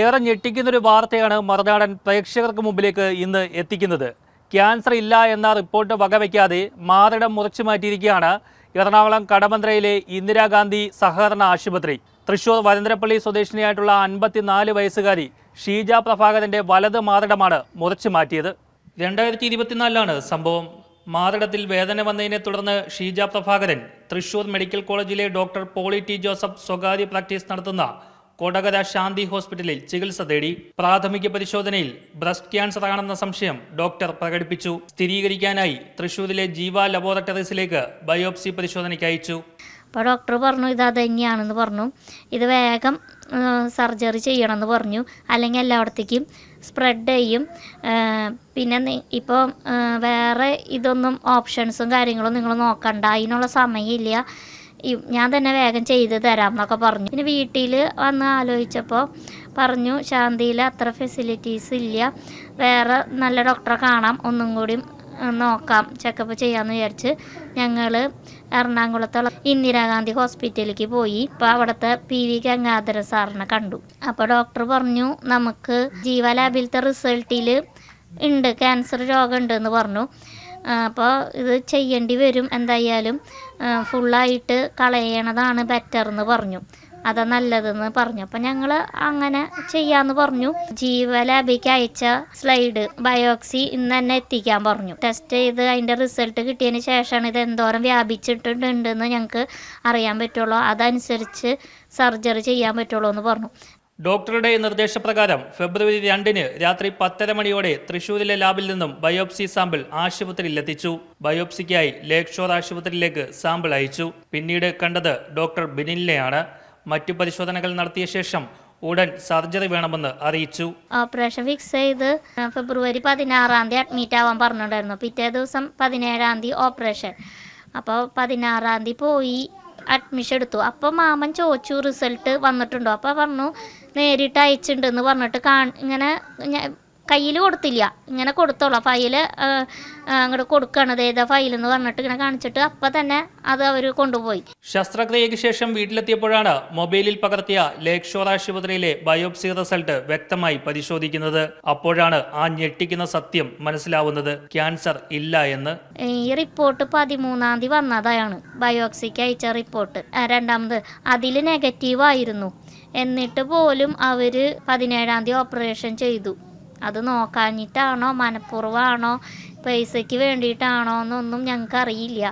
ഏറെ ഞെട്ടിക്കുന്നൊരു വാർത്തയാണ് മറുനാടൻ പ്രേക്ഷകർക്ക് മുമ്പിലേക്ക് ഇന്ന് എത്തിക്കുന്നത്. ക്യാൻസർ ഇല്ല എന്ന റിപ്പോർട്ട് വകവയ്ക്കാതെ മാറിടം മുറിച്ചു മാറ്റിയിരിക്കുകയാണ് എറണാകുളം കടമന്ത്രയിലെ ഇന്ദിരാഗാന്ധി സഹകരണ ആശുപത്രി. തൃശൂർ വരന്തരപ്പള്ളി സ്വദേശിനിയായിട്ടുള്ള അൻപത്തിനാല് വയസ്സുകാരി ഷീജ പ്രഭാകരന്റെ വലത് മാറിടമാണ് മുറിച്ചു മാറ്റിയത്. രണ്ടായിരത്തി ഇരുപത്തിനാലിലാണ് സംഭവം. മാറിടത്തിൽ വേദന വന്നതിനെ തുടർന്ന് ഷീജ പ്രഭാകരൻ തൃശൂർ മെഡിക്കൽ കോളേജിലെ ഡോക്ടർ പോളി ടി ജോസഫ് സ്വകാര്യ പ്രാക്ടീസ് നടത്തുന്ന കൊടകര ശാന്തി ഹോസ്പിറ്റലിൽ ചികിത്സ തേടി പ്രാഥമിക പരിശോധനയിൽ ബ്രസ്റ്റ് ക്യാൻസർ ആണെന്ന സംശയം ഡോക്ടർ പ്രകടിപ്പിച്ചു. സ്ഥിരീകരിക്കാനായി തൃശൂരിലെ ജീവ ലബോറട്ടറീസിലേക്ക് ബയോപ്സി പരിശോധനയ്ക്ക് അയച്ചു. അപ്പോൾ ഡോക്ടർ പറഞ്ഞു ഇത് തന്നെയാണെന്ന് പറഞ്ഞു. ഇത് വേഗം സർജറി ചെയ്യണമെന്ന് പറഞ്ഞു. അല്ലെങ്കിൽ എല്ലായിടത്തേക്കും സ്പ്രെഡ് ചെയ്യും. പിന്നെ ഇപ്പോൾ വേറെ ഇതൊന്നും ഓപ്ഷൻസും കാര്യങ്ങളും നിങ്ങൾ നോക്കണ്ട. അതിനുള്ള സമയമില്ല. ഞാൻ തന്നെ വേഗം ചെയ്ത് തരാം എന്നൊക്കെ പറഞ്ഞു. പിന്നെ വീട്ടിൽ വന്ന് ആലോചിച്ചപ്പോൾ പറഞ്ഞു ശാന്തിയിൽ അത്ര ഫെസിലിറ്റീസ് ഇല്ല. വേറെ നല്ല ഡോക്ടറെ കാണാം. ഒന്നും കൂടി നോക്കാം. ചെക്കപ്പ് ചെയ്യാമെന്ന് വിചാരിച്ച് ഞങ്ങൾ എറണാകുളത്തുള്ള ഇന്ദിരാഗാന്ധി ഹോസ്പിറ്റലിലേക്ക് പോയി. അപ്പോൾ അവിടുത്തെ പി വി ഗംഗാധര സാറിനെ കണ്ടു. അപ്പോൾ ഡോക്ടർ പറഞ്ഞു നമുക്ക് ജീവ ലാബിലത്തെ റിസൾട്ടിൽ ഉണ്ട്. ക്യാൻസർ രോഗം പറഞ്ഞു. അപ്പോൾ ഇത് ചെയ്യേണ്ടി വരും എന്തായാലും ഫുള്ളായിട്ട് കളയണതാണ് ബെറ്റർ എന്ന് പറഞ്ഞു. അതാ നല്ലതെന്ന് പറഞ്ഞു. അപ്പം ഞങ്ങൾ അങ്ങനെ ചെയ്യാന്ന് പറഞ്ഞു. ജീവ ലാബിക്ക് അയച്ച സ്ലൈഡ് ബയോക്സി ഇന്ന് തന്നെ എത്തിക്കാൻ പറഞ്ഞു. ടെസ്റ്റ് ചെയ്ത് അതിന്റെ റിസൾട്ട് കിട്ടിയതിന് ശേഷമാണ് ഇത് എന്തോരം വ്യാപിച്ചിട്ടുണ്ടെന്ന് ഞങ്ങൾക്ക് അറിയാൻ പറ്റുള്ളൂ. അതനുസരിച്ച് സർജറി ചെയ്യാൻ പറ്റുള്ളൂ എന്ന് പറഞ്ഞു. ഡോക്ടറുടെ നിർദ്ദേശപ്രകാരം ഫെബ്രുവരി രണ്ടിന് രാത്രി പത്തര മണിയോടെ തൃശൂരിലെ ലാബിൽ നിന്നും ബയോപ്സി സാമ്പിൾ ആശുപത്രിയിൽ എത്തിച്ചു. ബയോപ്സിക്കായി ലേക്ക് ഷോർ ആശുപത്രിയിലേക്ക് സാമ്പിൾ അയച്ചു. പിന്നീട് കണ്ടത് ഡോക്ടർ ബിനിലിനെയാണ്. മറ്റു പരിശോധനകൾ നടത്തിയ ശേഷം ഉടൻ സർജറി വേണമെന്ന് അറിയിച്ചു. ഓപ്പറേഷൻ ഫിക്സ് ചെയ്ത് ഫെബ്രുവരി പതിനാറാം തീയതി അഡ്മിറ്റ് ആവാൻ പറഞ്ഞിട്ടുണ്ടായിരുന്നു. പിറ്റേ ദിവസം പതിനേഴാം തീയതി ഓപ്പറേഷൻ. അപ്പോൾ പതിനാറാം തീയതി പോയി. അഡ്മിഷൻ എടുത്തു. അപ്പോൾ മാമൻ ചോദിച്ചു റിസൾട്ട് വന്നിട്ടുണ്ടോ? അപ്പോൾ പറഞ്ഞു നേരിട്ട് അയച്ചിട്ടുണ്ടെന്ന് പറഞ്ഞിട്ട് കാ ഇങ്ങനെ കയ്യിൽ കൊടുത്തില്ല. ഇങ്ങനെ കൊടുത്തോളാം. ഫയൽ അങ്ങോട്ട് കൊടുക്കണത് ഏതാ ഫയൽ എന്ന് പറഞ്ഞിട്ട് ഇങ്ങനെ കാണിച്ചിട്ട് അപ്പം തന്നെ അത് അവർ കൊണ്ടുപോയി. ശസ്ത്രക്രിയയ്ക്ക് ശേഷം വീട്ടിലെത്തിയപ്പോഴാണ് മൊബൈലിൽ പകർത്തിയ ലേക്ക് ഷോർ ആശുപത്രിയിലെ ബയോപ്സി റിസൾട്ട് വ്യക്തമായി പരിശോധിക്കുന്നത്. അപ്പോഴാണ് ആ ഞെട്ടിക്കുന്ന സത്യം മനസ്സിലാവുന്നത്. ക്യാൻസർ ഇല്ല എന്ന്. ഈ റിപ്പോർട്ട് പതിമൂന്നാം തീയതി വന്നതാണ്. ബയോപ്സിക്ക് അയച്ച റിപ്പോർട്ട് രണ്ടാമത് അതിൽ നെഗറ്റീവ് ആയിരുന്നു. എന്നിട്ട് പോലും അവർ പതിനേഴാം തീയതി ഓപ്പറേഷൻ ചെയ്തു. അത് നോക്കാഞ്ഞിട്ടാണോ? മനഃപൂർവമാണോ? പൈസയ്ക്ക് വേണ്ടിയിട്ടാണോ? എന്നൊന്നും ഞങ്ങൾക്ക് അറിയില്ല